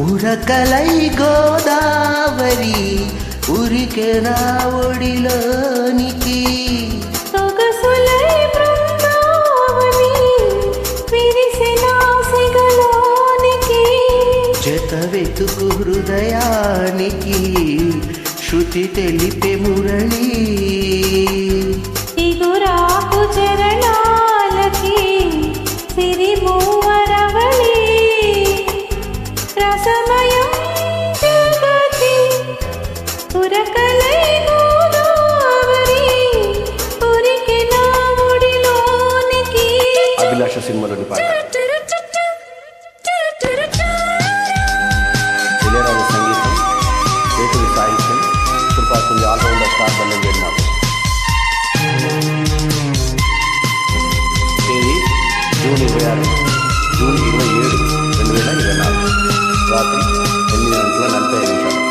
ఉరకలై గోదావరి ఉరికెనా ఒడిలోనికి. సొగసులై బృందావని విరిసిన సిగలోనికి. జత వెతుకు హృదయానికి శృతి తెలిపే మురళి. ఇగురాకు చరణాలకి అభిలాష సినిమాలోని పాట. ఇళయరాజా సంగీతం వేటూరి సాహిత్యం ఇప్పుడు పాడుతుంది ఆల్రౌండర్ స్టార్ బంధం చేరిన తేదీ జూన్ ఇరవై ఆరు జూన్ ఇరవై ఏడు రెండు వేల ఇరవై నాలుగు. రాత్రి ఎనిమిది గంటల నలభై ఐదు నిమిషాలు.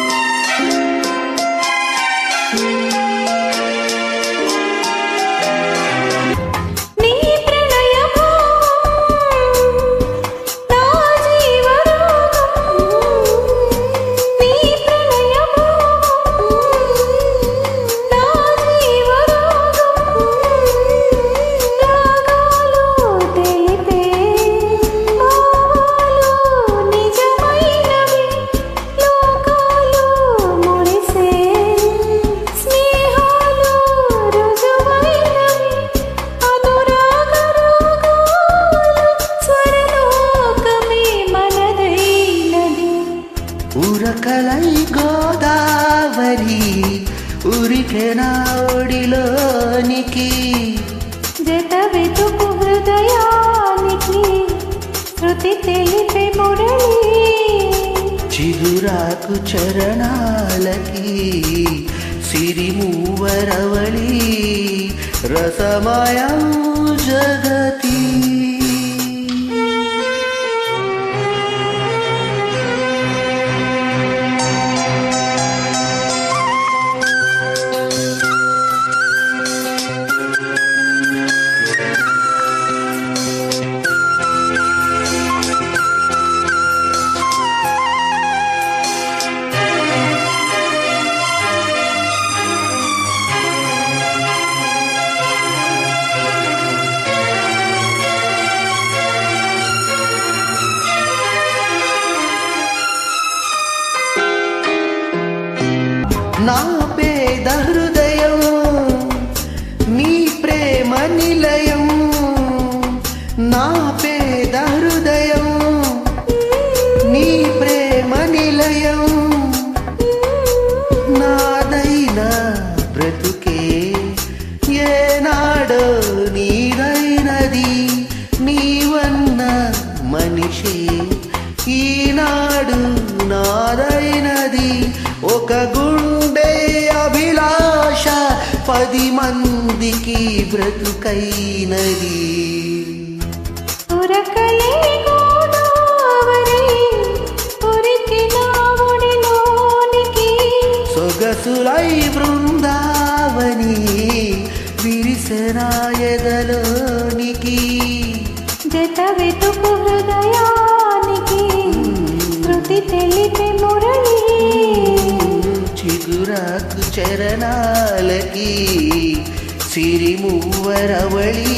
నీ ఉరకలై గోదావరి ఉరికెనా ఒడిలోనికి. జత వెతుకు హృదయానికి శృతి తెలిపే మురళి. చిగురాకు చరణాలకి సిరిమూవరవళి రసమయం జగతి. నా పేద హృదయం నీ ప్రేమ నిలయం. నా పేద హృదయం నీ ప్రేమ నిలయం. నాదైన బ్రతుకే ఏనాడో నీదైనది నీవన్న మనిషి ఈనాడు నాదైనది. ఒక గుండె అభిలాష పది మందికి బ్రతుకైనది. సొగసులై బృందావని విరిసెనాయదలోనికి జత వెతుకు హృదయానికి శృతి తెలిపే చిగురాకు చరణాలకి సిరిమూవరవళి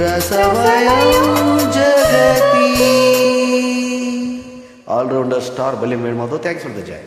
రసమయం జగతి. Allrounder star Balyam Venumadhav thanks for the joy